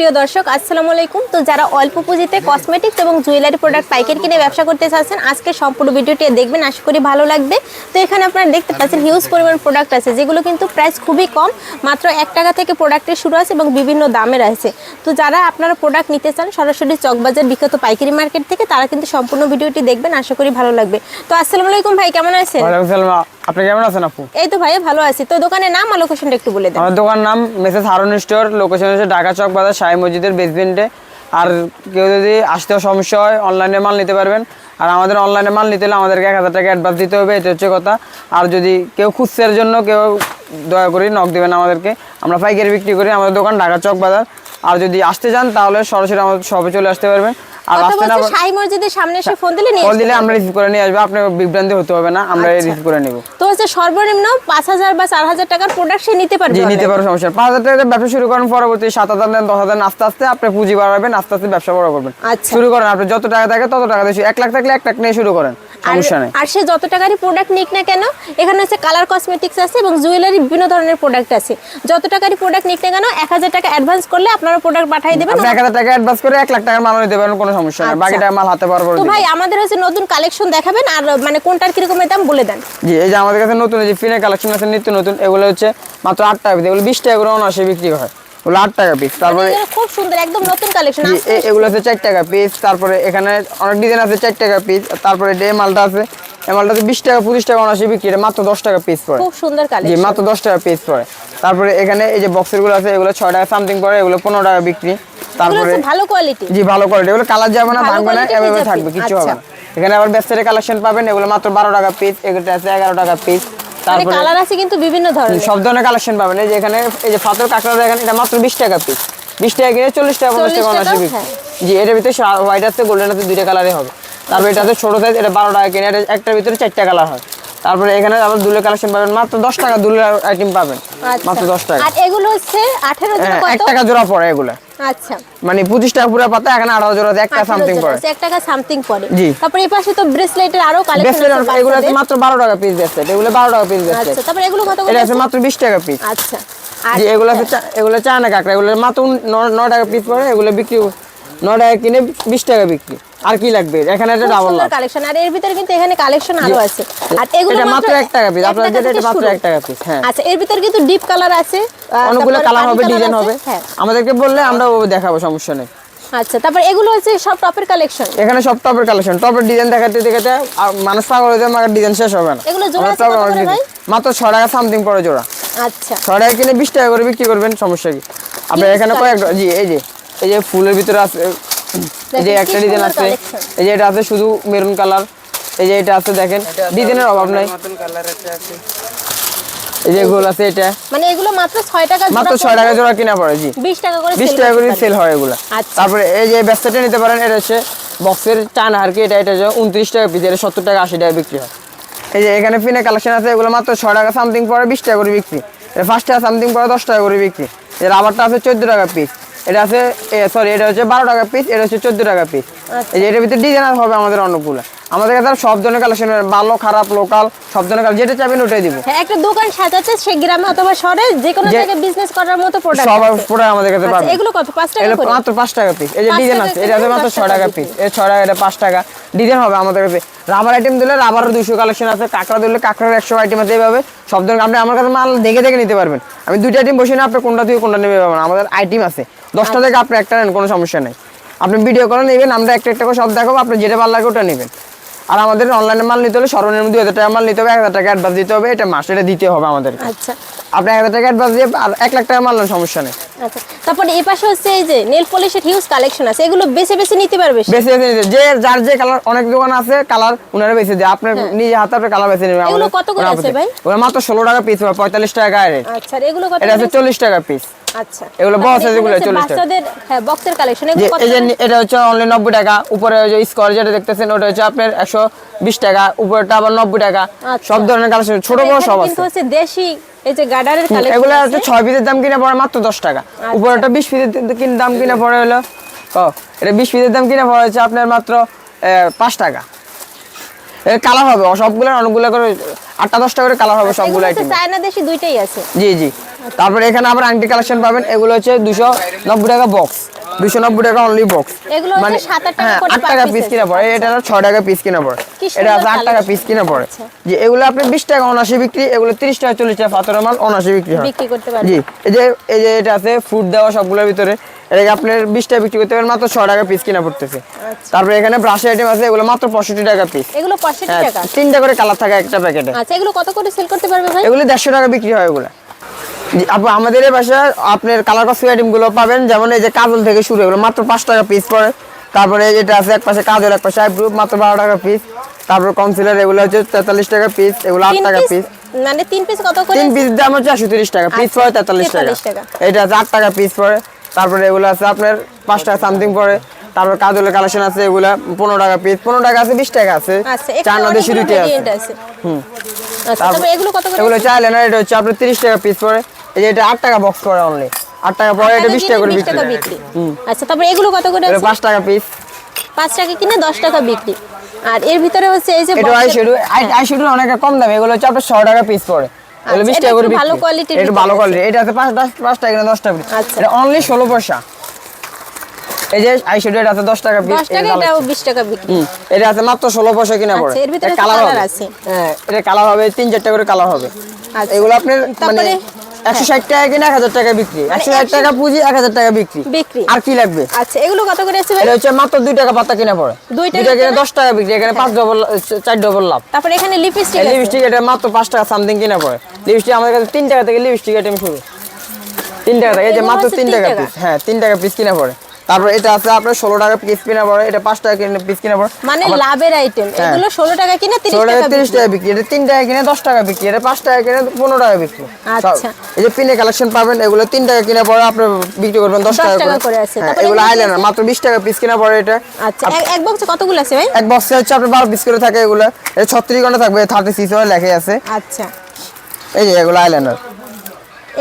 প্রিয় দর্শক, আসসালামু আলাইকুম। তো যারা অল্প পুঁজিতে কসমেটিক্স এবং জুয়েলারি প্রোডাক্ট পাইকারি কিনে ব্যবসা করতে চাচ্ছেন আজকে সম্পূর্ণ ভিডিওটি দেখবেন, আশা করি ভালো লাগবে। তো এখানে আপনারা দেখতে পাচ্ছেন হিউজ পরিমাণ প্রোডাক্ট আছে, যেগুলো কিন্তু প্রাইস খুবই কম, মাত্র এক টাকা থেকে প্রোডাক্টের শুরু আছে এবং বিভিন্ন দামের আছে তো যারা আপনারা প্রোডাক্ট নিতে চান, সরাসরি চকবাজার বিখ্যাত পাইকারি মার্কেট থেকে, তারা কিন্তু সম্পূর্ণ ভিডিওটি দেখবেন, আশা করি ভালো লাগবে। তো আসসালামু আলাইকুম ভাই, কেমন আছেন? আপনি কেমন আছেন আপু? এই তো ভাই ভালো আছি। তো দোকানের নাম আর লোকেশনটা একটু বলে দেন। আমার দোকান নাম মেসেজ হারুন স্টোর লোকেশন হচ্ছে ঢাকা চক বাজার শাহী মসজিদের বেসমেন্টে আর কেউ যদি আসতে সমস্যা হয় অনলাইনে মাল নিতে পারবেন। আর আমাদের অনলাইনে মাল নিতে হলে আমাদেরকে এক হাজার টাকা অ্যাডভান্স দিতে হবে এটা হচ্ছে কথা। আর যদি কেউ খুচরার জন্য কেউ দয়া করে নক দেবেন আমাদেরকে। আমরা পাইকারি বিক্রি করি আমাদের দোকান ঢাকা চক বাজার। আর যদি আসতে চান তাহলে সরাসরি আমাদের শপে চলে আসতে পারবেন আর আসতে না শাহী মসজিদের সামনে এসে ফোন দিলে নিয়ে কল দিলে আমরা রিসিভ করে নিয়ে আসব আপনার বিভ্রান্তি হতে হবে না আমরা আচ্ছা। রিসিভ করে নেব তো হচ্ছে সর্বনিম্ন পাঁচ হাজার বা চার হাজার টাকার প্রোডাক্ট সে নিতে পারবে জি নিতে online। পারো সমস্যা নেই। পাঁচ হাজার টাকা ব্যবসা শুরু করেন পরবর্তী সাত হাজার দেন দশ হাজার দেন, আস্তে আস্তে আপনি পুঁজি বাড়াবেন আস্তে আস্তে ব্যবসা বড় করবেন আচ্ছা। শুরু করেন আপনি যত টাকা থাকে তত টাকা দিয়ে এক লাখ থাকলে এক লাখ নিয়ে শুরু করেন আর সে যত টাকারই প্রোডাক্ট নিক না কেন এখানে হচ্ছে কালার কসমেটিক্স আছে এবং জুয়েলারি বিভিন্ন ধরনের প্রোডাক্ট আছে। যত টাকারই প্রোডাক্ট নিক না কেন এক হাজার টাকা অ্যাডভান্স করলে আপনারা প্রোডাক্ট পাঠিয়ে দেবেন। আপনি এক হাজার টাকা অ্যাডভান্স করে এক লাখ টাকার মাল নিতে পারেন কোনো সমস্যা নেই। আচ্ছা। বাকি টাকা মাল হাতে পাওয়ার পরে তো ভাই আমাদের হচ্ছে নতুন কালেকশন দেখাবেন আর মানে কোনটার কিরকমের দাম বলে দেন। জি এই যে আমাদের কাছে নতুন এই যে ফিনের কালেকশন আছে নিত্য নতুন এগুলো হচ্ছে মাত্র আট টাকা এগুলো বিশ টাকা করে অনাসে বিক্রি হয়। ওগুলো আট টাকা পিস তারপরে খুব সুন্দর একদম নতুন কালেকশন এগুলো আছে চার টাকা পিস তারপরে এখানে অনেক ডিজাইন আছে চার টাকা পিস তারপরে যে মালটা আছে এই মালটা বিশ টাকা পঁচিশ টাকা অনাসে বিক্রি মাত্র দশ টাকা পিস পড়ে। খুব সুন্দর জি মাত্র দশ টাকা পিস পড়ে। তারপরে এখানে এই যে বক্সেরগুলো আছে এগুলো ছয় টাকা সামথিং পড়ে এগুলো পনেরো টাকা বিক্রি। তারপরে ভালো কোয়ালিটি জি ভালো কোয়ালিটি এগুলো কালার যাবে না ভাঙবে না এভাবে থাকবে কিছু হবে আচ্ছা। না। এখানে আবার ব্যবসায়ী কালেকশন পাবেন এগুলো মাত্র বারো টাকা পিস এগুলো আছে এগারো টাকা পিস তারপরে কালার আছে কিন্তু বিভিন্ন ধরনের। সব ধরনের কালেকশন পাবেন। এই যে এখানে এই যে পাথর কাঁকড়া দেখেন এটা মাত্র বিশ টাকা পিস বিশ টাকা কিনে চল্লিশ টাকা পঞ্চাশ 40 টাকা টাকা, অনাসি বিক্রি। জি এটার ভিতরে হোয়াইট আছে গোল্ডেন আছে দুইটা কালারই হবে। তারপরে এটা আছে ছোট সাইজ এটা বারো টাকা কিনে এটা একটার ভিতরে চারটা কালার হয়। তারপরে এখানে আবার দুলের কালেকশন পাবেন মাত্র দশ টাকা দুলের আইটেম পাবেন। আচ্ছা। মাত্র দশ টাকা। আর এগুলো হচ্ছে আঠেরো জোড়া হ্যাঁ, এক টাকা জোড়া পড়ে এগুলো। আচ্ছা। মানে পঁচিশ টাকা পুরো পাতা এখানে আঠারো জোড়া আছে, একটা সামথিং পড়ে আছে, এক টাকা সামথিং পড়ে জি। তারপরে এই পাশে তো ব্রেসলেটের আরও কালেকশন আছে এগুলো মাত্র বারো টাকা পিস ব্রেসলেট এগুলো বারো টাকা পিস ব্রেসলেট আচ্ছা তারপরে এগুলো কত করে এটা আছে মাত্র বিশ টাকা পিস আচ্ছা। আর জি এগুলো আছে চা- এগুলো চায়না কাঁকড়া এগুলো মাত্র ন- ন টাকা পিস পড়ে এগুলো বিক্রি ন টাকা কিনে বিশ টাকা বিক্রি। আর কি লাগবে? এখানে খুব ডাবল কালেকশন আর এর ভিতরে কিন্তু এখানে কালেকশন আরও আছে। আর এগুলো মাত্র এক টাকা পিস যেটা এটা মাত্র শুরু। এক টাকা পিস হ্যাঁ। আচ্ছা এর ভিতরে কিন্তু ডিপ কালার আছে অনেকগুলো কালার হবে ডিজাইন হবে। হ্যাঁ। আমাদেরকে বললে আমরা দেখাবো সমস্যা নেই। আচ্ছা তারপর এগুলো হচ্ছে সব টপের কালেকশন এখানে সব টপের কালেকশন টপের ডিজাইন দেখাতে দেখাতে মানুষ পাগল হয়ে আমার ডিজাইন শেষ হবে না। এগুলো জোড়া আছে। ভাই? মাত্র ছ টাকা সামথিং পড়ে জোড়া। আচ্ছা। ছয় টাকা কিনে বিশ টাকা করে বিক্রি করবেন সমস্যা কি? আপনার এখানে কয়েক জি এই যে। এই যে ফুলের ভিতরে আছে এই যে একটা ডিজাইন আছে এই যে এটা আছে শুধু মেরুন কালার এই যে এটা আছে দেখেন ডিজাইনের অভাব নাই। এই যে গোল আছে এটা মানে এগুলো মাত্র ছয় টাকা মাত্র ছয় টাকা জোড়া কিনা পড়ে জি। বিশ টাকা করে বিশ sell টাকা করে সেল হয় এগুলো। আচ্ছা। তারপরে এই যে ব্যবসাটা নিতে পারেন এটা হচ্ছে বক্সের চান আর কি এটা এটা হচ্ছে উনত্রিশ টাকা পিস এটা সত্তর টাকা আশি টাকা বিক্রি হয়। এই যে এখানে ফিনে কালেকশন আছে এগুলো মাত্র ছয় টাকা সামথিং পরে বিশ টাকা করে বিক্রি। এটা ফার্স্ট টাকা সামথিং পরে দশ টাকা করে বিক্রি। এই রাবারটা আছে চোদ্দ টাকা পিস এটা আছে সরি এটা হচ্ছে বারো টাকা পিস এটা হচ্ছে চোদ্দ টাকা পিস। এই যে এটার ভিতরে ডিজাইন হবে আমাদের অনেকগুলো আমাদের কাছে সব ধরনের কালেকশন ভালো খারাপ লোকাল সব ধরনের কালেকশন যেটা চাইবেন ওটাই দিব। হ্যাঁ একটা দোকান সাজাতে সে গ্রামে অথবা শহরে যে কোনো জায়গায় বিজনেস করার মতো প্রোডাক্ট সব পুরো আমাদের কাছে আচ্ছা পাবেন। এগুলো কত? পাঁচ টাকা করে? মাত্র পাঁচ টাকা পিস এই যে ডিজাইন আছে এটা মাত্র দশ ছয় টাকা টাকা পিস এই ছয় টাকা এটা পাঁচ টাকা। ডিজাইন হবে আমাদের কাছে। রাবার আইটেম দিলে রাবারের দুশো কালেকশন আছে। কাঁকড়া দিলে কাঁকড়ার একশো আইটেম আছে এইভাবে। সব ধরনের আপনি আমার কাছে মাল দেখে দেখে নিতে পারবেন। আমি দুইটা আইটেম বসে না আপনি কোনটা থেকে কোনটা নেবে পারবেন আমাদের আইটেম আছে। দশটা থেকে আপনি একটা নেন কোনো সমস্যা নেই। আপনি ভিডিও করে নেবেন আমরা একটা একটা করে সব দেখাবো। আপনি যেটা ভালো লাগে ওটা নেবেন। আর আমাদের অনলাইনে মাল নিতে হলে সর্বনিম্ন দুই হাজার টাকা মাল নিতে হবে এক হাজার টাকা অ্যাডভান্স দিতে হবে এটা মাস এটা দিতে হবে আমাদের আচ্ছা আপনি এক হাজার টাকা অ্যাডভান্স দিয়ে আর এক লাখ টাকা মাল নেন সমস্যা নেই আচ্ছা তারপরে এই পাশে হচ্ছে এই যে নেল পলিশের হিউজ কালেকশন আছে এগুলো বেছে বেছে নিতে পারবে। বেছে বেছে নিতে যে যার যে কালার অনেক দোকান আছে কালার উনারা বেছে দেয় আপনার নিজে হাতে আপনি কালার বেছে নেবেন হ্যাঁ। এগুলো কত করে আছে ভাই? ওরা মাত্র ষোলো টাকা পিস হবে পঁয়তাল্লিশ টাকা গায়ে আচ্ছা এগুলো কত এটা আছে করে? চল্লিশ টাকা পিস আচ্ছা। এগুলো তারপরে আছে এখানে 40 টাকা। হ্যাঁ বক্সের কালেকশন এগুলো কত এই যে করে? নি- এটা হচ্ছে অনলি নব্বই টাকা উপরে ওই যে স্কোয়ার যেটা দেখতেছেন ওটা হচ্ছে আপনার একশো বিশ টাকা উপরেটা আবার নব্বই টাকা। আচ্ছা। সব ধরনের কালেকশন ছোট বড় এখানে সব কিন্তু হচ্ছে দেশি এই যে গার্ডারের কালেকশন এগুলো হচ্ছে ছয় পিসের দাম কিনে পড়ে মাত্র দশ টাকা। আচ্ছা। উপরেটা বিশ পিসের কিন- দাম কিনে পড়ে হলো ও এটা পিসের দাম কিনে পড়ে হচ্ছে আপনার মাত্র পাঁচ টাকা। এর কালার হবে সবগুলো অনেকগুলো করে আটটা দশটা করে কালার হবে সবগুলো আইটেম চায়না দেশি দুইটাই আছে। জি জি। তারপরে এখানে আবার আংটি কালেকশন পাবেন এগুলো হচ্ছে দুশো নব্বই টাকা বক্স দুশো নব্বই টাকা অনলি বক্স হচ্ছে সাত আট টাকা হ্যাঁ আট টাকা পিস কিনা পড়ে এটা ছয় টাকা পিস কিনা পড়ে। এটা আছে আট টাকা পিস কিনা পড়ে। আচ্ছা। যে এগুলো আপনি বিশ টাকা অনাশি বিক্রি এগুলো তিরিশ টাকা চল্লিশ টাকা পাথরের মাল অনাশি বিক্রি হয়। জি এই যে এই যে এটা আছে ফুড দেওয়া সবগুলোর ভিতরে এটাকে আপনার বিশ টাকা বিক্রি করতে পারেন মাত্র ছয় টাকা পিস কিনা পড়তেছে। তারপরে এখানে ব্রাশ আইটেম আছে এগুলো মাত্র পঁয়ষট্টি টাকা পিস এগুলো পঁয়ষট্টি হ্যাঁ টাকা? তিনটা করে কালার থাকে একটা প্যাকেটে আচ্ছা এগুলো কত করে সেল করতে পারবে ভাই? এগুলো দেড়শো টাকা বিক্রি হয় এগুলো। আপু আমাদের এই বাসায় আপনার কালার কস্টিক আইটেমগুলো পাবেন যেমন এই যে কাজল থেকে শুরু এগুলো মাত্র পাঁচ টাকা পিস পড়ে তারপরে যেটা আছে এক পাশে কাজল এক পাশে আইব্রু মাত্র বারো টাকা পিস তারপর কনসিলার এগুলো হচ্ছে তেতাল্লিশ টাকা পিস এগুলো আট টাকা পিস মানে তিন পিস কত করে? তিন পিস দাম হচ্ছে একশো তিরিশ টাকা পিস আচ্ছা, পড়ে তেতাল্লিশ টাকা। 43 টাকা। এটা আছে আট টাকা পিস পড়ে। তারপরে এগুলো আছে আপনার পাঁচ টাকা সামথিং পড়ে। তারপর কাজলের কালেকশন আছে এগুলা পনেরো টাকা পিস পনেরো টাকা আছে বিশ টাকা আছে। আচ্ছা চার আছে। ভেরিয়েন্ট আছে। আচ্ছা এগুলো করে? চাইলে না এটা হচ্ছে আপনার তিরিশ টাকা পিস পরে। এই যে এটা আট টাকা বক্স পড়ে অনলি আট টাকা পরে এটা বিশ টাকা করে বিক্রি। আচ্ছা তারপরে এগুলো কত করে পাঁচ টাকা পিস পাঁচ টাকা কিনে দশ টাকা বিক্রি। আর এর ভিতরে হচ্ছে এই যে এটা box আই এর- শ্যাডো আই শ্যাডো অনেক কম দাম। এগুলো হচ্ছে আপনার ছয় টাকা পিস পড়ে এগুলো আচ্ছা, বিশ এটা টাকা করে ভালো quality-র এটা ভালো কোয়ালিটি এটা আছে পাঁচ দশ পাঁচ টাকা না দশ টাকা। আচ্ছা। এটা অনলি ষোলো পয়সা। এই যে এটা আছে দশ টাকা পিস দশ টাকা এটাও বিশ টাকা বিক্রি। এটা আছে মাত্র ষোলো পয়সা কিনা পড়ে। আচ্ছা, এর ভিতরে হবে। আছে। হ্যাঁ এটা কালার হবে তিন চারটা করে কালার হবে। আচ্ছা। এগুলো আপনার মানে তারপরে- একশো ষাট টাকা কিনে এক হাজার টাকা বিক্রি। একশো ষাট 100 টাকা পুঁজি এক হাজার টাকা বিক্রি। বিক্রি। আর কি লাগবে? আচ্ছা এগুলো কত করে আছে এটা হচ্ছে মাত্র দুই টাকা পাতা কিনা পড়ে। দুই টাকা দুইটা কিনা? দশ টাকা বিক্রি এখানে পাঁচ ডবল চার ডবল লাভ। তারপরে এখানে লিপস্টিক আছে। লিপস্টিক এটা মাত্র পাঁচ টাকা সামথিং কিনা পড়ে। লিপস্টিক আমাদের কাছে তিন টাকা থেকে লিপস্টিক আইটেম শুরু। তিন টাকা থেকে এই যে মাত্র হচ্ছে তিন তিন টাকা টাকা। পিস হ্যাঁ তিন টাকা পিস কিনা পড়ে। তারপর এটা আছে আপনার ষোলো টাকা পিস কিনা পড়ে এটা পাঁচ টাকা কিনে পিস কিনা পড়ে মানে লাভের আইটেম হ্যাঁ। এগুলো ষোলো টাকা কিনে ষোলো টাকা তিরিশ বিক্রি। টাকা বিক্রি এটা তিন টাকা কিনে দশ টাকা বিক্রি এটা পাঁচ টাকা কিনে পনেরো টাকা বিক্রি। আচ্ছা। এই যে পিনে কালেকশন পাবেন এগুলো তিন টাকা কিনে পরে আপনি বিক্রি করবেন দশ 10 টাকা করে। হ্যাঁ, এগুলো আইলাইনার মাত্র বিশ টাকা পিস কিনা পড়ে এটা। আচ্ছা এক- এক বক্সে কতগুলো আছে ভাই? এক বক্সে হচ্ছে আপনার বারো পিস করে থাকে এগুলো। এটা ছত্রিশ ঘণ্টা থাকবে থার্টি সিক্স লেখে আছে। আচ্ছা। এই যে এগুলো আইলাইনার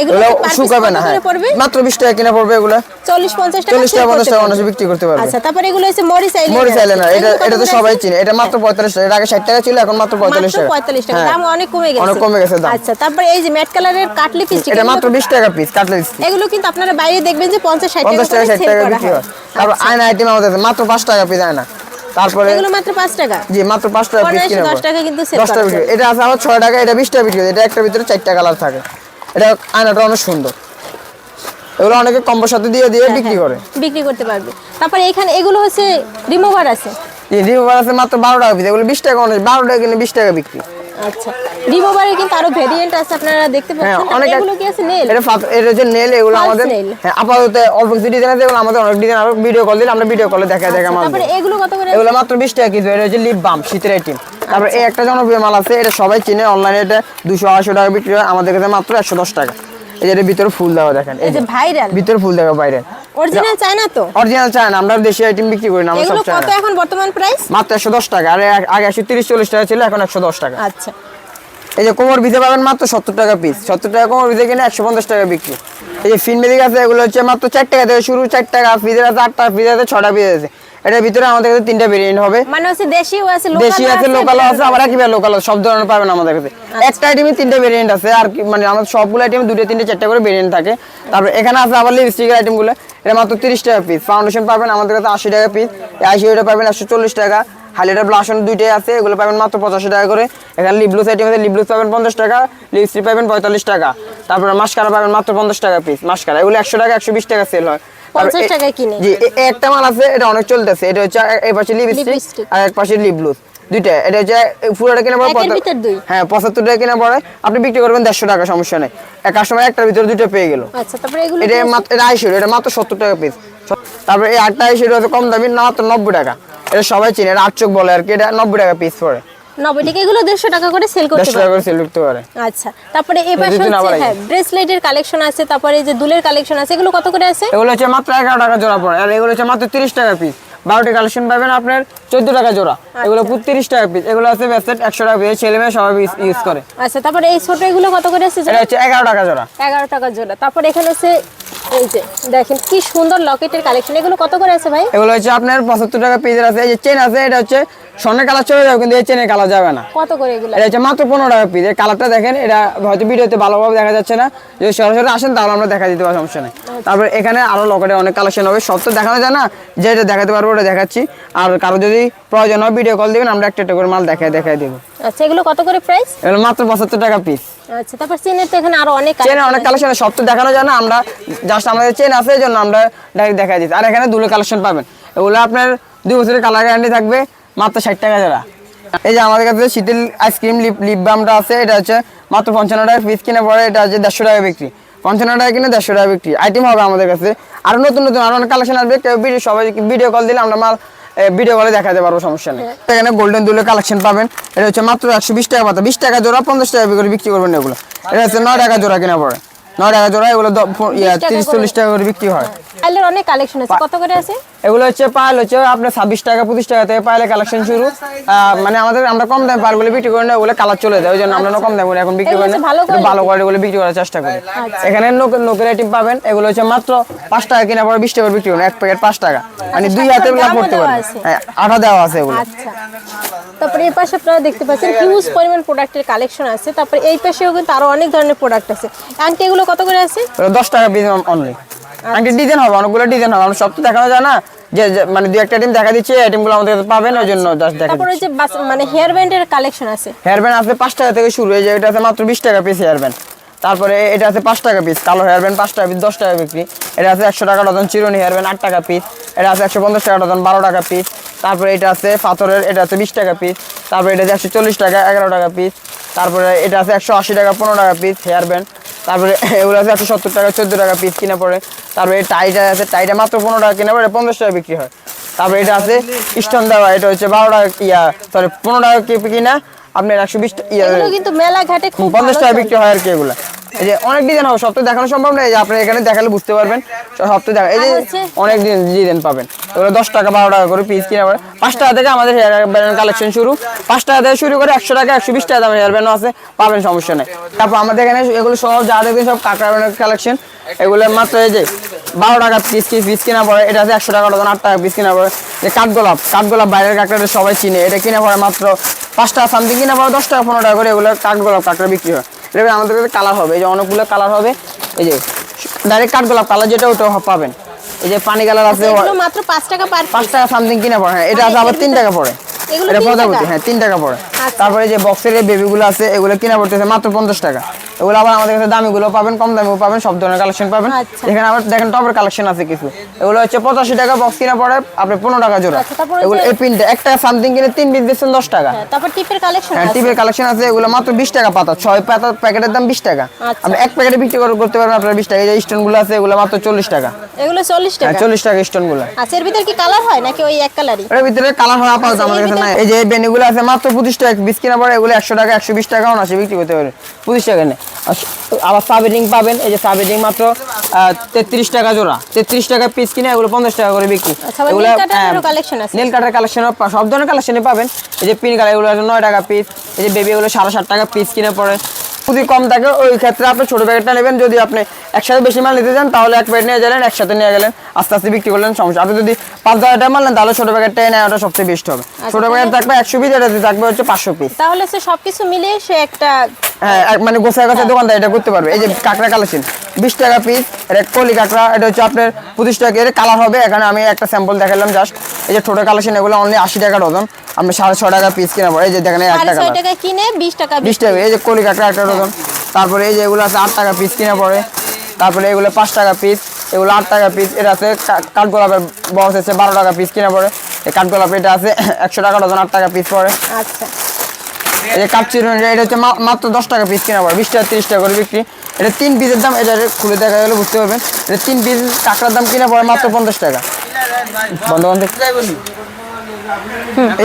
এগুলো শুকাবে না হ্যাঁ। মাত্র টাকা কিনা পড়বে এগুলো। চল্লিশ পঞ্চাশ টাকা চল্লিশ sell টাকা পঞ্চাশ করতে টাকা মানুষ বিক্রি করতে পারবে। আচ্ছা তারপরে এগুলো হচ্ছে মরিচ আইল্যান্ড মরিচ আইলাইনার এটা এটা তো সবাই চিনে। এটা মাত্র পঁয়তাল্লিশ টাকা। এর আগে ষাট টাকা ছিল এখন মাত্র টাকা। টাকা। হ্যাঁ। দাম অনেক কমে গেছে। অনেক কমে গেছে দাম। আচ্ছা তারপরে এই যে ম্যাট কালারের কাট লিপস্টিক এটা মাত্র টাকা পিস এগুলো কিন্তু আপনারা বাইরে দেখবেন যে টাকা টাকা টাকা বিক্রি হয়। তারপর আচ্ছা, আয়না আইটেম আমাদের মাত্র পাঁচ টাকা পিস আয়না। তারপরে এগুলো মাত্র পাঁচ টাকা। জি মাত্র পাঁচ টাকা পিস টাকা কিন্তু টাকা। এটা আছে আমার ছয় টাকা এটা বিশ টাকা বিক্রি। এটা একটার ভিতরে চারটা কালার থাকে। এটা আয়নাটা অনেক সুন্দর। এগুলো অনেকে কম্বোর সাথে দিয়ে দিয়ে বিক্রি করে। বিক্রি করতে পারবে। তারপরে এখানে এগুলো হচ্ছে রিমুভার আছে। রিমুভার আছে মাত্র বারো টাকা পিস। এগুলো বিশ টাকা অনেক বারো টাকা কিনে বিশ টাকা বিক্রি। আচ্ছা। কিন্তু আরও ভেরিয়েন্ট আছে আপনারা দেখতে হ্যাঁ পাচ্ছেন অনেক এগুলো কি আছে? নেল এটা এটা হচ্ছে নেল এগুলো আমাদের হ্যাঁ আপাতত অল্প কিছু ডিজাইন আছে এগুলো আমাদের অনেক ডিজাইন আরও ভিডিও কল দিলে আমরা ভিডিও কলে দেখা দেখা তারপরে এগুলো কত করে? এগুলো মাত্র বিশ টাকা কিছু এটা হচ্ছে লিপ বাম শীতের আইটেম তারপরে এই একটা জনপ্রিয় মাল আছে এটা সবাই চিনে অনলাইনে এটা দুশো আড়াইশো টাকা বিক্রি হয় আমাদের কাছে মাত্র একশো দশ টাকা। এই যে ভিতরে ফুল দেওয়া দেখেন এই যে ভাইরাল ভিতরে ফুল দেওয়া বাইরে অরিজিনাল চায় না তো? অরিজিনাল আমরা দেশি আইটেম বিক্রি করি না আমরা সব কত এখন বর্তমান প্রাইস মাত্র একশো দশ টাকা আর আগে একশো তিরিশ চল্লিশ টাকা ছিল এখন একশো দশ টাকা। আচ্ছা। এই যে কোমর ভিজে পাবেন মাত্র সত্তর টাকা পিস সত্তর টাকা কোমর ভিজে কিনে একশো পঞ্চাশ টাকা বিক্রি। এই যে ফিন মেদিক আছে এগুলো হচ্ছে মাত্র চার টাকা থেকে শুরু চার টাকা ফিজের আছে আটটা ফিজের আছে ছটা ফিজের আছে। এটার ভিতরে আমাদের কাছে তিনটা ভেরিয়েন্ট হবে। মানে হচ্ছে দেশিও আছে লোকাল দেশি আছে লোকাল আছে আবার একেবারে লোকাল সব ধরনের পাবেন আমাদের কাছে। একটা আইটেমে তিনটা ভেরিয়েন্ট আছে আর কি মানে আমাদের সবগুলো আইটেমে দুটো তিনটে চারটা করে ভেরিয়েন্ট থাকে। তারপর এখানে আছে আবার লিপস্টিকের আইটেমগুলো এটা মাত্র তিরিশ টাকা পিস ফাউন্ডেশন পাবেন আমাদের কাছে আশি টাকা পিস আশি টাকা পাবেন একশো চল্লিশ টাকা। হাইলাইটার ব্লাশন দুইটাই আছে এগুলো পাবেন মাত্র পঁচাশি টাকা করে। এখানে লিবলুস আইটেম আছে লিবলুস পাবেন পঞ্চাশ টাকা লিপস্টিক পাবেন পঁয়তাল্লিশ টাকা। তারপরে মাস্কারা পাবেন মাত্র পঞ্চাশ টাকা পিস মাস্কারা এগুলো একশো টাকা একশো বিশ টাকা সেল হয়। 50 টাকায় কিনে। জি এ- এ একটা মাল আছে এটা অনেক চলতেছে। এটা হচ্ছে এই পাশে লিপস্টিক আর এক পাশে লিপ গ্লুস দুইটা। এটা হচ্ছে পুরোটা কিনে পড়ে একের পঁচাত্তর- ভিতর দুই। হ্যাঁ পঁচাত্তর টাকা কিনে পড়ে আপনি বিক্রি করবেন দেড়শো টাকা সমস্যা নেই। এক কাস্টমার একটার ভিতরে দুটো পেয়ে গেল। আচ্ছা এটা মাত্র এটা মাত্র সত্তর টাকা পিস তারপরে এই আটটা হচ্ছে কম দামি না মাত্র নব্বই টাকা। এটা সবাই চিনে এটা আট চোখ বলে আর কি এটা নব্বই টাকা পিস পড়ে নব্বই টাকা এগুলো দেড়শো টাকা করে সেল করতে টাকা করে সেল করতে পারে। আচ্ছা তারপরে আবার হচ্ছে। হ্যাঁ ব্রেসলেটের কালেকশন আছে তারপরে এই যে দুলের কালেকশন আছে এগুলো কত করে আছে? এগুলো হচ্ছে মাত্র এগারো টাকা জোড়া পড়ে আর এগুলো হচ্ছে মাত্র তিরিশ টাকা পিস বারোটি কালেকশন পাবেন আপনার চোদ্দ টাকা জোড়া। এগুলো তিরিশ টাকা পিস এগুলো আছে ব্যাসেট একশো টাকা পিস ছেলে মেয়ে সবাই ইউজ করে। আচ্ছা তারপরে এই ছোট এগুলো কত করে আছে এটা হচ্ছে এগারো টাকা জোড়া। এগারো টাকা জোড়া। তারপরে এখানে হচ্ছে এই যে দেখেন কি সুন্দর লকেটের কালেকশন এগুলো কত করে আছে ভাই? এগুলো হচ্ছে আপনার পঁচাত্তর টাকা পিসের আছে। এই যে চেন আছে এটা হচ্ছে স্বর্ণের কালার চলে যাবে কিন্তু এই চেনের কালার যাবে না। কত করে এগুলো? এটা হচ্ছে মাত্র পনেরো টাকা পিস এর কালারটা দেখেন এটা হয়তো ভিডিওতে ভালোভাবে দেখা যাচ্ছে না। যদি সরাসরি আসেন তাহলে আমরা দেখা দিতে পারি সমস্যা নেই। তারপর এখানে আরও লকেটের অনেক কালেকশন হবে। সব তো দেখানো যায় না যেটা দেখাতে পারব ওটা দেখাচ্ছি। আর কারও যদি প্রয়োজন হয় ভিডিও কল দিবেন আমরা একটা একটা করে মাল দেখায় দেখায় দেবো। আচ্ছা এগুলো কত করে প্রাইস এগুলো মাত্র পঁচাত্তর টাকা পিস আচ্ছা তারপর চেনের তো এখানে আরও অনেক চেনে অনেক কালেকশন সব তো দেখানো যায় না আমরা জাস্ট আমাদের চেন আছে এই জন্য আমরা ডাইরেক্ট দেখাই দিচ্ছি। আর এখানে দুটো কালেকশন পাবেন। এগুলো আপনার দুই বছরের কালার গ্যারান্টি থাকবে মাত্র ষাট টাকা যারা। এই যে আমাদের কাছে শীতল আইসক্রিম লিপ লিপ বামটা আছে এটা হচ্ছে মাত্র পঞ্চান্ন টাকা পিস কিনে পরে এটা হচ্ছে দেড়শো টাকা বিক্রি। পঞ্চান্ন টাকা কিনে দেড়শো টাকা বিক্রি। আইটেম হবে আমাদের কাছে। আরও নতুন নতুন আরও অনেক কালেকশন আসবে কেউ ভিডিও সবাই ভিডিও কল দিলে আমরা মাল ভিডিও কলে দেখাতে পারব সমস্যা নেই। এখানে গোল্ডেন দুলের কালেকশন পাবেন। এটা হচ্ছে মাত্র একশো বিশ টাকা পাতা। বিশ টাকা জোড়া পঞ্চাশ টাকা করে বিক্রি করবেন এগুলো। এটা হচ্ছে নয় টাকা জোড়া কিনা পড়ে। নয় টাকা জোড়া এগুলো তিরিশ চল্লিশ টাকা করে বিক্রি হয়। অনেক কালেকশন আছে। কত করে আছে? এগুলো হচ্ছে পায়েল হচ্ছে আপনার ছাব্বিশ টাকা পঁচিশ টাকা থেকে পায়েলের কালেকশন শুরু। মানে আমাদের আমরা কম দামে পালগুলো বিক্রি করি না ওগুলো কালার চলে যায় ওই জন্য আমরা কম দামে এখন বিক্রি করি না। ভালো একটু quality? ভালো কোয়ালিটি বিক্রি করার চেষ্টা করি। এখানে নোকের আইটেম পাবেন এগুলো হচ্ছে মাত্র পাঁচ টাকা কিনা পরে বিশ টাকা করে বিক্রি করেন এক প্যাকেট পাঁচ টাকা। মানে দুই হাতে লাভ করতে পারেন হ্যাঁ আঠা দেওয়া আছে এগুলো। আচ্ছা। তারপরে এই পাশে আপনারা দেখতে পাচ্ছেন হিউজ পরিমাণ প্রোডাক্টের কালেকশন আছে। তারপরে এই পাশেও কিন্তু আরও অনেক ধরনের প্রোডাক্ট আছে। আংটি এগুলো কত করে আছে? দশ টাকা পিস অনলি আংটি ডিজাইন হবে অনেকগুলো ডিজাইন হবে। আমরা সব তো দেখানো যায় না। যে মানে দুই একটা আইটেম দেখা দিচ্ছি আইটেমগুলো আমাদের কাছে পাবেন ওই জন্য জাস্ট দেখা তারপরে যে মানে হেয়ার ব্যান্ডের কালেকশন আছে। হেয়ার ব্যান্ড আছে পাঁচ টাকা থেকে শুরু। এই যে এটা আছে মাত্র বিশ টাকা পিস হেয়ার ব্যান্ড তারপরে এটা আছে পাঁচ টাকা পিস কালো হেয়ার ব্যান্ড পাঁচ টাকা পিস দশ টাকা বিক্রি। এটা আছে একশো টাকা ডজন চিরুনি হেয়ার ব্যান্ড আট টাকা পিস এটা আছে একশো পঞ্চাশ টাকা ডজন বারো টাকা পিস তারপরে এটা আছে পাথরের এটা আছে বিশ টাকা পিস তারপরে এটা আছে একশো চল্লিশ টাকা এগারো টাকা পিস তারপরে এটা আছে একশো আশি টাকা পনেরো টাকা পিস হেয়ার ব্যান্ড তারপরে এগুলো আছে একশো সত্তর টাকা চোদ্দ টাকা পিস কিনে পড়ে। তারপরে টাইটা আছে টাইটা মাত্র পনেরো টাকা কিনে পড়ে পঞ্চাশ টাকা বিক্রি হয়। তারপরে এটা আছে স্টোন দেওয়া এটা হচ্ছে বারো টাকা ইয়া সরি পনেরো টাকা কি- কিনা আপনার একশো বিশ ইয়া কিন্তু মেলা ঘাটে খুব পঞ্চাশ টাকা বিক্রি হয় আর কি এগুলো। এই যে অনেক ডিজাইন হবে সব তো দেখানো সম্ভব না এই যে আপনি এখানে দেখালে বুঝতে পারবেন। সব তো দেখা এই যে অনেক ডিজাইন পাবেন। দশ টাকা বারো টাকা করে পিস কিনা পড়ে পাঁচ টাকা থেকে আমাদের হেয়ার ব্যান্ড কালেকশন শুরু। পাঁচ টাকা থেকে শুরু করে একশো টাকা একশো বিশ টাকা দামের হেয়ার ব্যান্ডও আছে পাবেন সমস্যা নেই। তারপর আমাদের এখানে এগুলো সব যা দেখবেন সব কাঁকড়া ব্যান্ডের কালেকশন এগুলো মাত্র এই যে বারো টাকা পিস কি পিস কিনা পড়ে এটা আছে একশো টাকা ডজন আট টাকা পিস কিনা পড়ে যে কাঠগোলাপ কাঠগোলাপ বাইরের কাঁকড়াটা সবাই চিনে। এটা কিনা পড়ে মাত্র পাঁচ টাকা সামথিং কিনা পড়ে দশ টাকা পনেরো টাকা করে এগুলো কাঠগোলাপ কাঁকড়া বিক্রি হয়। এটা আমাদের কাছে কালার হবে। এই যে অনেকগুলো কালার হবে। এই যে ডাইরেক্ট কাঠগোলাপ কালার যেটা ওটা পাবেন। এই যে পানি কালার আছে এগুলো মাত্র পাঁচ টাকা পার পাঁচ টাকা সামথিং কিনা পড়ে। হ্যাঁ এটা আছে আবার তিন টাকা পড়ে। এগুলো এটা প্রজাপতি হ্যাঁ তিন টাকা পড়ে। আচ্ছা। তারপরে যে বক্সের এই বেবিগুলো আছে এগুলো কিনা পড়তেছে মাত্র পঞ্চাশ টাকা। এগুলো আবার আমাদের কাছে দামিগুলো পাবেন কম দামিও পাবেন সব ধরনের কালেকশন পাবেন। আচ্ছা। এখানে আবার দেখেন টপের কালেকশন আছে কিছু। এগুলো হচ্ছে পঁচাশি টাকা বক্স কিনা পড়ে আপনি পনেরো টাকা জোড়া। আচ্ছা, এগুলো এই পিনটা এক টাকা সামথিং কিনে তিন পিস দিচ্ছেন দশ টাকা। হ্যাঁ, তারপর টিপের কালেকশন হ্যাঁ আছে। টিপের কালেকশন আছে এগুলো মাত্র বিশ টাকা পাতা ছয় পাতা প্যাকেটের দাম বিশ টাকা। আচ্ছা। আপনি এক প্যাকেটে বিক্রি করে- করতে পারবেন আপনার বিশ টাকা। এই যে স্টোনগুলো আছে এগুলো মাত্র চল্লিশ টাকা। এগুলো চল্লিশ হ্যাঁ টাকা চল্লিশ টাকা স্টোনগুলো আচ্ছা এর ভিতর কি কালার হয় নাকি ওই এক কালারই এর ভিতরে কালার হয় আপাতত আচ্ছা, আমাদের কাছে নাই। এই যে এই বেনিগুলো আছে মাত্র পঁচিশ টাকা বিশ কিনা পরে এগুলো একশো টাকা একশো বিশ টাকা অনাসে বিক্রি করতে পারে। পঁচিশ টাকা নেই আবার সাবেডিং পাবেন এই যে সাবেডিং মাত্র তেত্রিশ টাকা জোড়া। তেত্রিশ টাকা পিস কিনে এগুলো পঞ্চাশ টাকা করে বিক্রি। এগুলো collection আছে? নেল কাটার কালেকশন সব ধরনের কালেকশনই পাবেন। এই যে পিন কালার এগুলো আছে নয় টাকা পিস এই যে বেবি এগুলো সাড়ে সাত টাকা পিস কিনে পড়ে। খুবই কম থাকে ওই ক্ষেত্রে আপনি ছোটো প্যাকেটটা নেবেন। যদি আপনি একসাথে বেশি মাল নিতে চান তাহলে এক প্যাকেট নিয়ে গেলেন একসাথে নিয়ে গেলেন আস্তে আস্তে বিক্রি করলেন সমস্যা। আপনি যদি পাঁচ হাজার টাকা মারলেন তাহলে ছোট প্যাকেটটাই ওটা সবচেয়ে বেস্ট হবে। ছোট প্যাকেট থাকবে একশো পিস এটাতে থাকবে হচ্ছে পাঁচশো পিস তাহলে সে সবকিছু মিলিয়ে সে একটা হ্যাঁ এক- মানে গোছায় গোছায় দোকানদার এটা করতে পারবে। এই যে কাঁকড়া কালেকশন বিশ টাকা পিস এটা কলি কাঁকড়া এটা হচ্ছে আপনার পঁচিশ টাকা এর কালার হবে। এখানে আমি একটা স্যাম্পল দেখালাম জাস্ট এই যে ছোটো কালেকশন এগুলো অনলি আশি টাকা ডজন আমি সাড়ে ছয় টাকা পিস কিনা পড়ে এই যে দেখেন কালার টাকা কিনে বিশ টাকা বিশ টাকা এই যে কলি কাঁকড়া একটা ডজন তারপরে এই যে এগুলো আছে আট টাকা পিস কিনা পড়ে। তারপরে এগুলো পাঁচ টাকা পিস এগুলো আট টাকা পিস এটা আছে কাঠগোলাপের বক্স আছে বারো টাকা পিস কিনা পড়ে। এই কাঠগোলাপ এটা আছে একশো টাকা ডজন আট টাকা পিস পড়ে। আচ্ছা। এই যে কাপচিরন এটা হচ্ছে মাত্র দশ টাকা পিস কিনা পড়ে। বিশ টাকা তিরিশ টাকা করে বিক্রি। এটা তিন পিসের দাম এটা খুলে দেখা গেলে বুঝতে পারবেন। এটা তিন পিস কাঁকড়ার দাম কিনা পড়ে মাত্র পঞ্চাশ টাকা। বন্ধ বন্ধ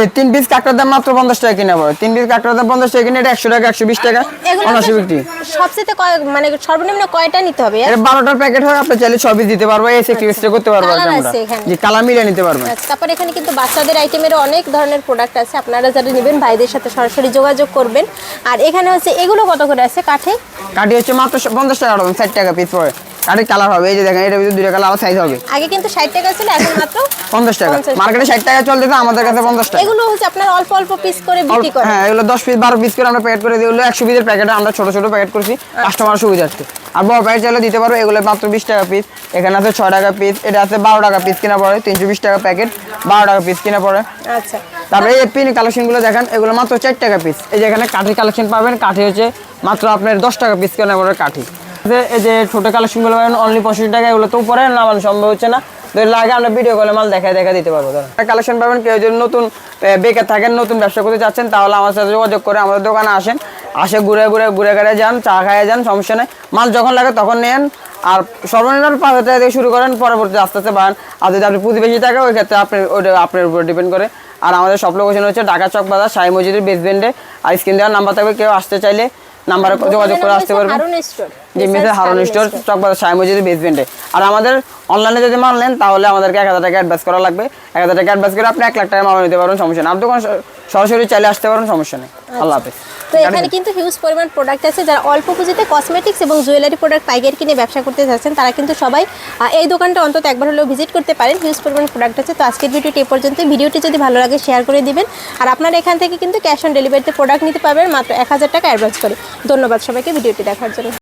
এই তিন পিস কাঁকড়ার দাম মাত্র পঞ্চাশ টাকা কিনা পড়ে তিন পিস কাঁকড়ার দাম পঞ্চাশ টাকা কিনে এটা একশো টাকা একশো বিশ টাকা অনাশি বিক্রি। সবচেয়ে কয় মানে সর্বনিম্ন কয়টা নিতে হবে? এটা বারোটার প্যাকেট হয় আপনি চাইলে সব পিস দিতে পারব এসে এক্সট্রা করতে পারব আমরা। আছে এখানে। মিলিয়ে নিতে পারবেন। আচ্ছা, তারপর এখানে কিন্তু বাচ্চাদের আইটেমের অনেক ধরনের প্রোডাক্ট আছে। আপনারা যারা নেবেন ভাইদের সাথে সরাসরি যোগাযোগ করবেন। আর এখানে হচ্ছে এগুলো কত করে আছে কাঠে? কাঠি হচ্ছে মাত্র পঞ্চাশ টাকা ষাট টাকা পিস পড়ে। কাঠের কালার হবে এই যে দেখেন এটার ভিতরে দুইটা কালার আবার সাইজ হবে। আগে কিন্তু ষাট টাকা ছিল এখন মাত্র 50 টাকা। মার্কেটে ষাট টাকা চলতে তো আমাদের কাছে পঞ্চাশ টাকা। এগুলো হচ্ছে আপনার অল্প অল্প পিস করে বিক্রি করেন হ্যাঁ এগুলো দশ পিস বারো পিস করে আমরা প্যাকেট করে দিই। এগুলো একশো পিসের প্যাকেটে আমরা ছোট ছোট প্যাকেট করছি। কাস্টমার সুবিধার্থে। আর বড় প্যাকেট চাইলে দিতে পারো এগুলো মাত্র বিশ টাকা পিস এখানে আছে ছয় টাকা পিস এটা আছে বারো টাকা পিস কিনা পড়ে তিনশো বিশ টাকা প্যাকেট বারো টাকা পিস কিনা পড়ে। আচ্ছা। তারপরে এই পিন কালেকশনগুলো দেখেন এগুলো মাত্র চার টাকা পিস এই যে এখানে কাঠি কালেকশন পাবেন কাঠি হচ্ছে মাত্র আপনার দশ টাকা পিস কেনা পড়ে কাঠি। এই যে ছোট কালেকশনগুলো পাবেন অনলি পঁয়ষট্টি টাকা এগুলো তো উপরে নামানো সম্ভব হচ্ছে না। এর আমরা ভিডিও কলে মাল দেখা দেখা দিতে পারব কালেকশন পাবেন কেউ যদি নতুন বেকার থাকেন, নতুন ব্যবসা করতে চাচ্ছেন, তাহলে আমার সাথে যোগাযোগ করে আমাদের দোকানে আসেন। আসে ঘুরে ঘুরে ঘুরে ঘুরে যান, চা খাইয়ে যান, সমস্যা নেই। মাল যখন লাগে তখন নেন। আর সর্বনিম্ন পাঁচ হাজার থেকে শুরু করেন পরবর্তী আস্তে আস্তে বাড়ান। আর যদি আপনি পুঁজি বেশি থাকে, ওই ক্ষেত্রে আপনি, ওইটা আপনার উপর ডিপেন্ড করে। আর আমাদের সব লোকেশন হচ্ছে ঢাকা চক বাজার সাই মসজিদের বেসবেন্ডে আর স্ক্রিন দেওয়ার নাম্বার থাকবে, কেউ আসতে চাইলে নাম্বারে যোগাযোগ করে আসতে পারবেন। যে জি মিসেস হারুন স্টোর চকবাজার সাই মসজিদের বেসমেন্টে আর আমাদের অনলাইনে যদি মাল নেন তাহলে আমাদেরকে এক হাজার টাকা অ্যাডভান্স করা লাগবে। এক হাজার টাকা অ্যাডভান্স করে আপনি এক লাখ টাকা মাল নিতে পারবেন সমস্যা না আপনি সরাসরি চাইলে আসতে পারেন সমস্যা নেই। আল্লাহ হাফেজ। তো এখানে কিন্তু হিউজ পরিমাণ প্রোডাক্ট আছে যারা অল্প পুঁজিতে কসমেটিক্স এবং জুয়েলারি প্রোডাক্ট পাইকারি কিনে ব্যবসা করতে চাচ্ছেন তারা কিন্তু সবাই এই দোকানটা অন্তত একবার হলেও ভিজিট করতে পারেন হিউজ পরিমাণ প্রোডাক্ট আছে। তো আজকের ভিডিওটি এ পর্যন্ত ভিডিওটি যদি ভালো লাগে শেয়ার করে দিবেন। আর আপনারা এখান থেকে কিন্তু ক্যাশ অন ডেলিভারিতে প্রোডাক্ট নিতে পারবেন মাত্র এক হাজার টাকা অ্যাডভান্স করে। ধন্যবাদ সবাইকে ভিডিওটি দেখার জন্য।